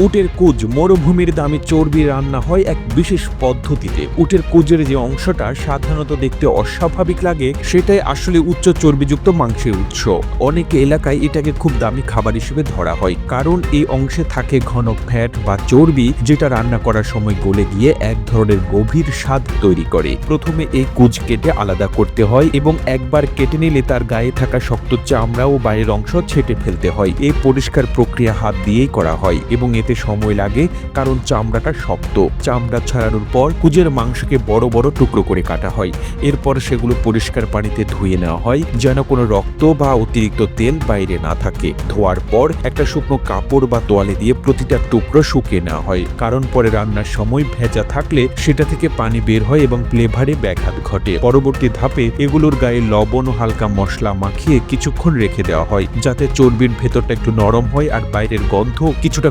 উটের কুজ মরুভূমির দামে চর্বি রান্না হয় এক বিশেষ পদ্ধতিতে। উটের কুজের যে অংশটা সাধারণত দেখতে অস্বাভাবিক লাগে, সেটাই আসলে উচ্চ চর্বিযুক্ত মাংসের উৎস। অনেক এলাকায় এটাকে খুব দামি খাবার হিসেবে ধরা হয়, কারণ এই অংশে থাকে ঘন ফ্যাট বা চর্বি, যেটা রান্না করার সময় গলে গিয়ে এক ধরনের গভীর স্বাদ তৈরি করে। প্রথমে এই কুজ কেটে আলাদা করতে হয় এবং একবার কেটে নিলে তার গায়ে থাকা শক্ত চামড়া ও বাইরের অংশ ছেটে ফেলতে হয়। এই পরিষ্কার প্রক্রিয়া হাত দিয়েই করা হয় এবং এতে সময় লাগে, কারণ চামড়াটা শক্ত। চামড়া ছাড়ানোর পর কুজের মাংসকে বড় বড় টুকরো করে কাটা হয়। এরপর সেগুলো পরিষ্কার পানিতে ধুয়ে নেওয়া হয়, যেন কোনো রক্ত বা অতিরিক্ত তেল বাইরে না থাকে। ধোয়ার পর একটা শুকনো কাপড় বা তোয়ালে দিয়ে প্রতিটা টুকরো শুকিয়ে নেওয়া হয়, কারণ পরে রান্নার সময় ভেজা থাকলে সেটা থেকে পানি বের হয় এবং ফ্লেভারে ব্যাঘাত ঘটে। পরবর্তী ধাপে এগুলোর গায়ে লবণ ও হালকা মশলা মাখিয়ে কিছুক্ষণ রেখে দেওয়া হয়, যাতে চর্বির ভেতরটা একটু নরম হয় আর বাইরের গন্ধ কিছুটা